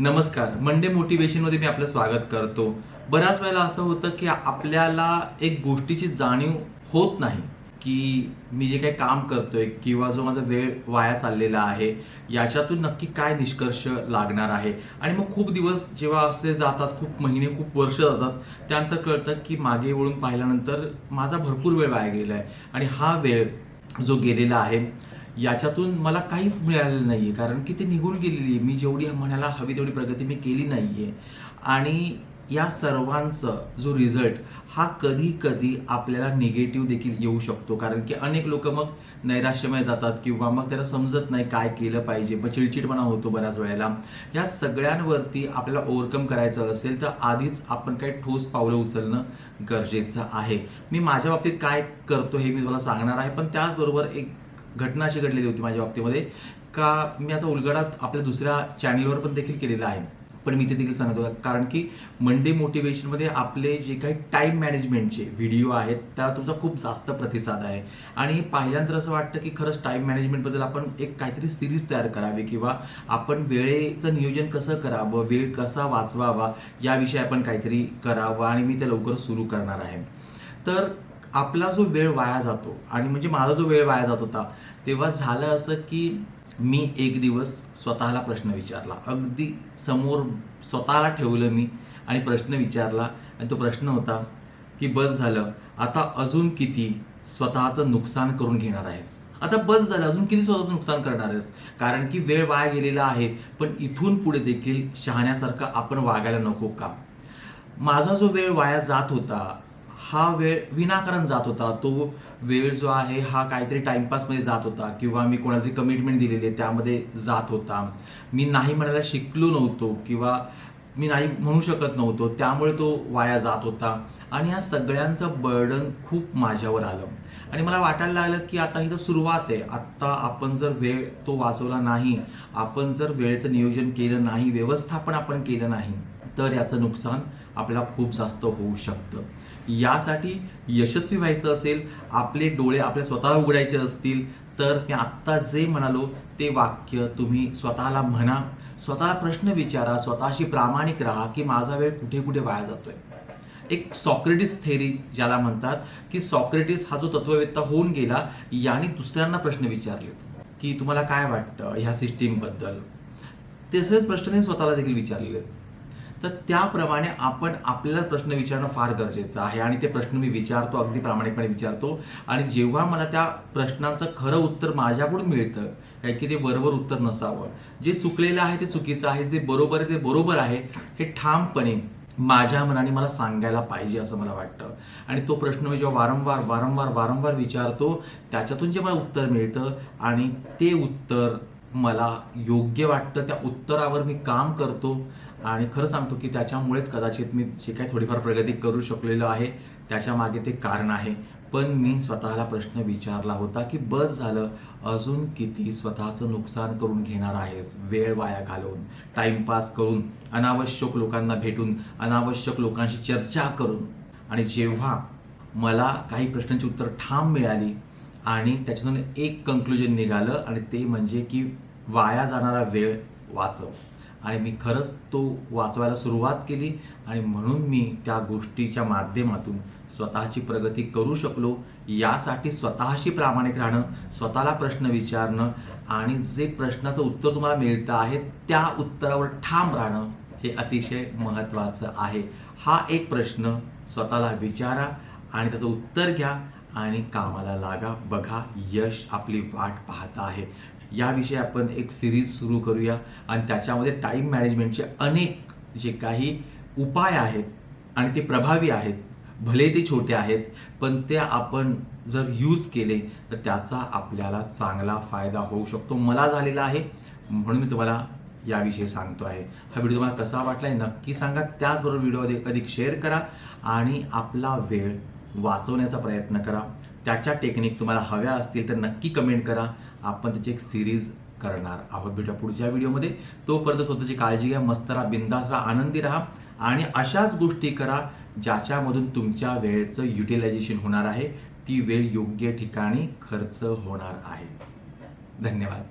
नमस्कार. मंडे मोटिवेशनमध्ये मी आपलं स्वागत करतो. बऱ्याच वेळेला असं होतं की आपल्याला एक गोष्टीची जाणीव होत नाही की मी जे काही काम करतोय किंवा जो माझा वेळ वाया चाललेला आहे याच्यातून नक्की काय निष्कर्ष लागणार आहे? आणि मग खूप दिवस जेव्हा असे जातात खूप महिने खूप वर्ष जातात त्यानंतर कळतं की मागे वळून पाहिल्यानंतर माझा भरपूर वेळ वाया गेला आहे आणि हा वेळ जो गेलेला आहे याच्यातून मला काहीच मिळालेलं नाही आहे कारण की ते निघून गेलेली आहे मी जेवढी म्हणायला हवी तेवढी प्रगती मी केली नाही आहे आणि या सर्वांचं जो रिझल्ट हा कधी कधी आपल्याला निगेटिव्ह देखील येऊ शकतो. कारण की अनेक लोक मग नैराश्यमय जातात किंवा मग त्यांना समजत नाही काय केलं पाहिजे. मग चिडचिडपणा होतो बऱ्याच वेळेला. या सगळ्यांवरती आपल्याला ओव्हरकम करायचं असेल तर आधीच आपण काही ठोस पावलं उचलणं गरजेचं आहे. मी माझ्या बाबतीत काय करतो हे मी तुम्हाला सांगणार आहे. पण त्याचबरोबर एक घटना अशी घडलेली होती माझ्या बाबतीमध्ये. का मी असा उलगडा आपल्या दुसऱ्या चॅनलवर पण देखील केलेला आहे. पण मी ते देखील सांगतो कारण की मंडे मोटिवेशनमध्ये आपले जे काही टाईम मॅनेजमेंटचे व्हिडिओ आहेत त्याला तुमचा खूप जास्त प्रतिसाद आहे. आणि पाहिल्यानंतर असं वाटतं की खरंच टाईम मॅनेजमेंटबद्दल आपण एक काहीतरी सिरीज तयार करावी किंवा आपण वेळेचं नियोजन कसं करावं वेळ कसा वाचवावा याविषयी आपण काहीतरी करावं आणि मी ते लवकर सुरू करणार आहे. तर आपला जो वेळ वाया जातो आणि म्हणजे माझा जो वेळ वाया जात होता तेव्हा झालं असं की मी एक दिवस स्वतःला प्रश्न विचारला. अगदी समोर स्वतःला ठेवलं मी आणि प्रश्न विचारला आणि तो प्रश्न होता की बस झालं. आता अजून किती स्वतःचं नुकसान करून घेणार आहेस? आता बस झालं. अजून किती स्वतःचं नुकसान करणार आहेस? कारण की वेळ वाया गेलेला आहे पण इथून पुढे देखील शहाण्यासारखं आपण वागायला नको का? माझा जो वेळ वाया जात होता हा वेळ विनाकारण जात होता. तो वेळ जो आहे हा काहीतरी टाइमपासमध्ये जात होता किंवा मी कोणाला तरी कमिटमेंट दिलेली आहे त्यामध्ये जात होता. मी नाही म्हणायला शिकलो नव्हतो किंवा मी नाही म्हणू शकत नव्हतो त्यामुळे तो वाया जात होता. आणि ह्या सगळ्यांचं बर्डन खूप माझ्यावर आलं. आणि मला वाटायला लागलं की आता ही तर सुरुवात आहे. आत्ता आपण जर वेळ तो वाचवला नाही आपण जर वेळेचं नियोजन केलं नाही व्यवस्थापन आपण केलं नाही तर याचं नुकसान आपल्याला खूप जास्त होऊ शकतं. यासाठी यशस्वी व्हायचं असेल आपले डोळे आपल्या स्वतः उघडायचे असतील तर मी आत्ता जे म्हणालो ते वाक्य तुम्ही स्वतःला म्हणा स्वतःला प्रश्न विचारा स्वतःशी प्रामाणिक राहा की माझा वेळ कुठे कुठे वाया जातोय. एक सॉक्रेटिस थेरी ज्याला म्हणतात की सॉक्रेटिस हा जो तत्ववेत्ता होऊन गेला याने दुसऱ्यांना प्रश्न विचारलेत की तुम्हाला काय वाटतं ह्या सिस्टीमबद्दल? तसेच प्रश्न स्वतःला देखील विचारलेले आहेत. तर त्याप्रमाणे आपण आपल्याला प्रश्न विचारणं फार गरजेचं आहे. आणि ते प्रश्न मी विचारतो अगदी प्रामाणिकपणे विचारतो. आणि जेव्हा मला त्या प्रश्नांचं खरं उत्तर माझ्याकडून मिळतं कारण की ते बरोबर उत्तर नसावं. जे चुकलेलं आहे ते चुकीचं आहे जे बरोबर आहे ते बरोबर आहे हे ठामपणे माझ्या मनाने मला सांगायला पाहिजे असं मला वाटतं. आणि तो प्रश्न मी जेव्हा वारंवार वारंवार वारंवार विचारतो त्याच्यातून जे मला उत्तर मिळतं आणि ते उत्तर मला योग्य वाटतं त्या उत्तरावर मी काम करतो आणि खरं सांगतो की त्याच्यामुळेच कदाचित मी जे काही थोडीफार प्रगती करू शकलेलो आहे त्याच्यामागे ते कारण आहे. पण मी स्वतःला प्रश्न विचारला होता की बस झालं अजून किती स्वतःचं नुकसान करून घेणार आहेस? वेळ वाया घालवून टाइमपास करून अनावश्यक लोकांना भेटून अनावश्यक लोकांशी चर्चा करून. आणि जेव्हा मला काही प्रश्नांची उत्तर ठाम मिळाली आणि त्याच्यातून एक कंक्लुजन निघालं आणि ते म्हणजे की वाया जाणारा वेळ वाचव. आणि मी खरंच तो वाचवायला सुरुवात केली आणि म्हणून मी त्या गोष्टीच्या माध्यमातून स्वतःची प्रगती करू शकलो. यासाठी स्वतःशी प्रामाणिक राहणं स्वतःला प्रश्न विचारणं आणि जे प्रश्नाचं उत्तर तुम्हाला मिळतं आहे त्या उत्तरावर ठाम राहणं हे अतिशय महत्त्वाचं आहे. हा एक प्रश्न स्वतःला विचारा आणि त्याचं उत्तर घ्या आणि कामाला लागा. बघा यश आपली वाट पाहत आहे. याविषयी आपण एक सिरीज सुरू करूया आणि त्याच्यामध्ये टाईम मॅनेजमेंटचे अनेक जे काही उपाय आहेत आणि ते प्रभावी आहेत. भले ते छोटे आहेत पण ते आपण जर यूज केले तर त्याचा आपल्याला चांगला फायदा होऊ शकतो. मला झालेला आहे म्हणून मी तुम्हाला याविषयी सांगतो आहे. हा व्हिडिओ तुम्हाला कसा वाटला आहे नक्की सांगा. त्याचबरोबर व्हिडिओ अधिक अधिक शेअर करा आणि आपला वेळ वाचवण्याचा प्रयत्न करा. त्याच्या टेक्निक तुम्हाला हव्या असतील तर नक्की कमेंट करा. आपण त्याची एक सिरीज करणार आहोत. भेटूया पुढच्या व्हिडिओमध्ये तोपर्यंत स्वतःची काळजी घ्या मस्त राहा बिंदास राहा आनंदी राहा आणि अशाच गोष्टी करा ज्याच्यामधून तुमच्या वेळेचं युटिलायझेशन होणार आहे. ती वेळ योग्य ठिकाणी खर्च होणार आहे. धन्यवाद.